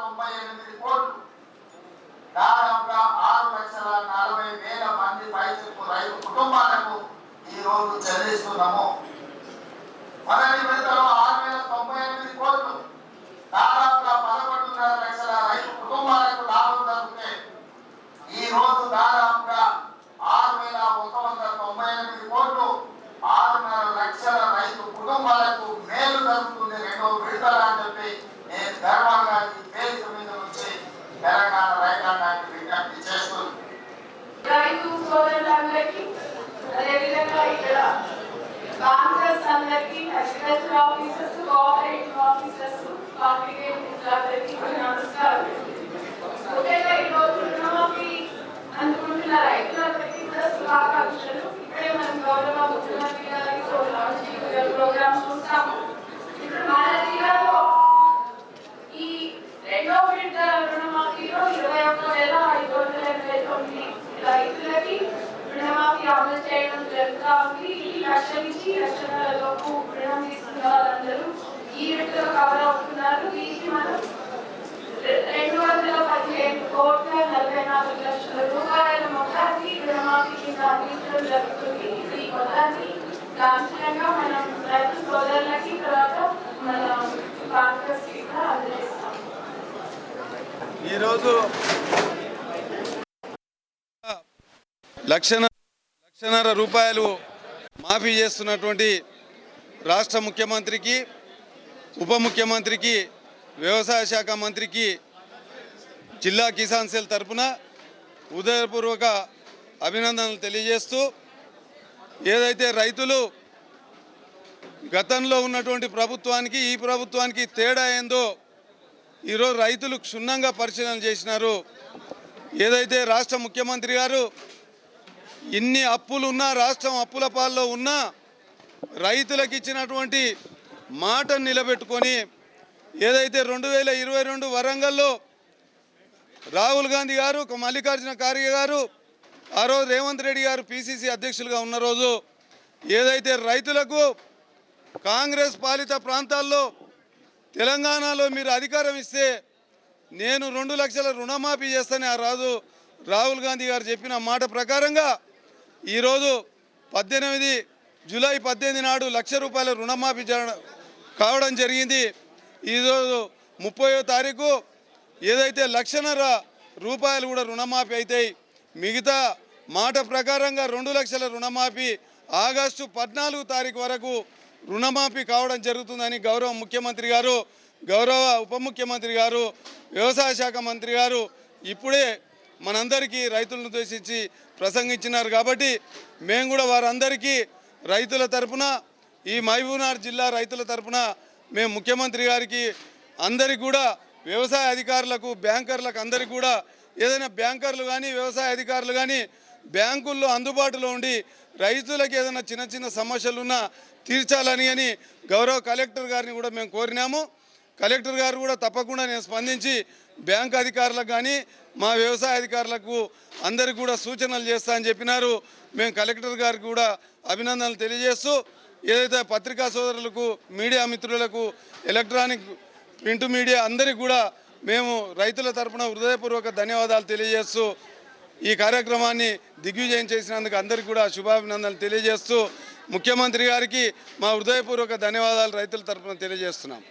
తొంభై ఎనిమిది కోట్లు. దాదాపుగా ఆరు లక్షల నలభై వేల మంది పైసలు రైతు కుటుంబాలకు ఈ రోజు చెల్లిస్తున్నాము. మొదటి విడతలో ఆరు వేల తొంభై ఎనిమిది కోట్లు. దాదాపుగా పదకొండున్నర లక్షల రైతు కుటుంబాలకు లాభం జరుగుతాయి ఈ రోజు దాదాపుగా ఆరు వేల ఒక వందల తొంభై ఎనిమిది కోట్లు. ఆరున్నర లక్షల రైతు కుటుంబాలకు మేలు జరుగుతుంది రెండో విడతలు అని చెప్పి నేను గర్వంగా రైతు సోదరులందరికీ అదేవిధంగా ఇక్కడ కాంగ్రెస్ అందరికీ అగ్రికల్చర్ ఆఫీసర్స్ కోఆపరేటివ్ ఆఫీసర్స్ అమలు చేయడం జరుగుతా ఉంది. ఈ లక్ష నుంచి లక్షలలోపు రుణం తీసుకున్న వాళ్ళందరూ ఈ విడతలో కవర్ అవుతున్నారు. దీనికి మనం రెండు వందల పదిహేను కోట్ల నలభై నాలుగు లక్షల రూపాయల మొత్తాన్ని రుణమాఫీ కింద అందించడం జరుగుతుంది. ఈ మొత్తాన్ని లాంఛనంగా మనం రైతు సోదరులకి తర్వాత మన కాంగ్రెస్ అందజేస్తాం. ఈరోజు లక్షణ లక్షన్నర రూపాయలు మాఫీ చేస్తున్నటువంటి రాష్ట్ర ముఖ్యమంత్రికి ఉప ముఖ్యమంత్రికి వ్యవసాయ శాఖ మంత్రికి జిల్లా కిసాన్ సెల్ తరపున ఉదయపూర్వక అభినందనలు తెలియజేస్తూ ఏదైతే రైతులు గతంలో ఉన్నటువంటి ప్రభుత్వానికి ఈ ప్రభుత్వానికి తేడా ఏందో ఈరోజు రైతులు క్షుణ్ణంగా పరిశీలన చేసినారు. ఏదైతే రాష్ట్ర ముఖ్యమంత్రి గారు ఇన్ని అప్పులు ఉన్నా రాష్ట్రం అప్పుల పాల్లో ఉన్నా రైతులకు ఇచ్చినటువంటి మాటను నిలబెట్టుకొని ఏదైతే రెండు వేల ఇరవై రెండు వరంగల్లో రాహుల్ గాంధీ గారు మల్లికార్జున ఖార్గే గారు ఆ రోజు రేవంత్ రెడ్డి గారు పిసిసి అధ్యక్షులుగా ఉన్న రోజు ఏదైతే రైతులకు కాంగ్రెస్ పాలిత ప్రాంతాల్లో తెలంగాణలో మీరు అధికారం ఇస్తే నేను రెండు లక్షల రుణమాఫీ చేస్తానని ఆ రాజు రాహుల్ గాంధీ గారు చెప్పిన మాట ప్రకారంగా ఈరోజు పద్దెనిమిది జూలై పద్దెనిమిది నాడు లక్ష రూపాయల రుణమాఫీ జరగ- కావడం జరిగింది. ఈరోజు ముప్పయో తారీఖు ఏదైతే లక్షన్నర రూపాయలు కూడా రుణమాఫీ అవుతాయి మిగతా మాట ప్రకారంగా రెండు లక్షల రుణమాఫీ ఆగస్టు పద్నాలుగు తారీఖు వరకు రుణమాఫీ కావడం జరుగుతుందని గౌరవ ముఖ్యమంత్రి గారు గౌరవ ఉప ముఖ్యమంత్రి గారు వ్యవసాయ శాఖ మంత్రి గారు ఇప్పుడే మనందరికీ రైతులను ఉద్దేశించి ప్రసంగించినారు కాబట్టి మేము కూడా వారందరికీ రైతుల తరపున ఈ మహబూబ్నగర్ జిల్లా రైతుల తరపున మేము ముఖ్యమంత్రి గారికి అందరికి కూడా వ్యవసాయ అధికారులకు బ్యాంకర్లకు అందరికి కూడా ఏదైనా బ్యాంకర్లు కానీ వ్యవసాయ అధికారులు కానీ బ్యాంకుల్లో అందుబాటులో ఉండి రైతులకు ఏదైనా చిన్న చిన్న సమస్యలున్నా తీర్చాలని అని గౌరవ కలెక్టర్ గారిని కూడా మేము కోరినాము. కలెక్టర్ గారు కూడా తప్పకుండా నేను స్పందించి బ్యాంక్ అధికారులకు కానీ మా వ్యవసాయ అధికారులకు అందరికి కూడా సూచనలు చేస్తా అని చెప్పినారు. మేము కలెక్టర్ గారికి కూడా అభినందనలు తెలియజేస్తూ ఏదైతే పత్రికా సోదరులకు మీడియా మిత్రులకు ఎలక్ట్రానిక్ ప్రింట్ మీడియా అందరికి కూడా మేము రైతుల తరపున హృదయపూర్వక ధన్యవాదాలు తెలియజేస్తూ ఈ కార్యక్రమాన్ని దిగ్విజయం చేసినందుకు అందరికీ కూడా శుభాభినందనలు తెలియజేస్తూ ముఖ్యమంత్రి గారికి మా హృదయపూర్వక ధన్యవాదాలు రైతుల తరపున తెలియజేస్తున్నాం.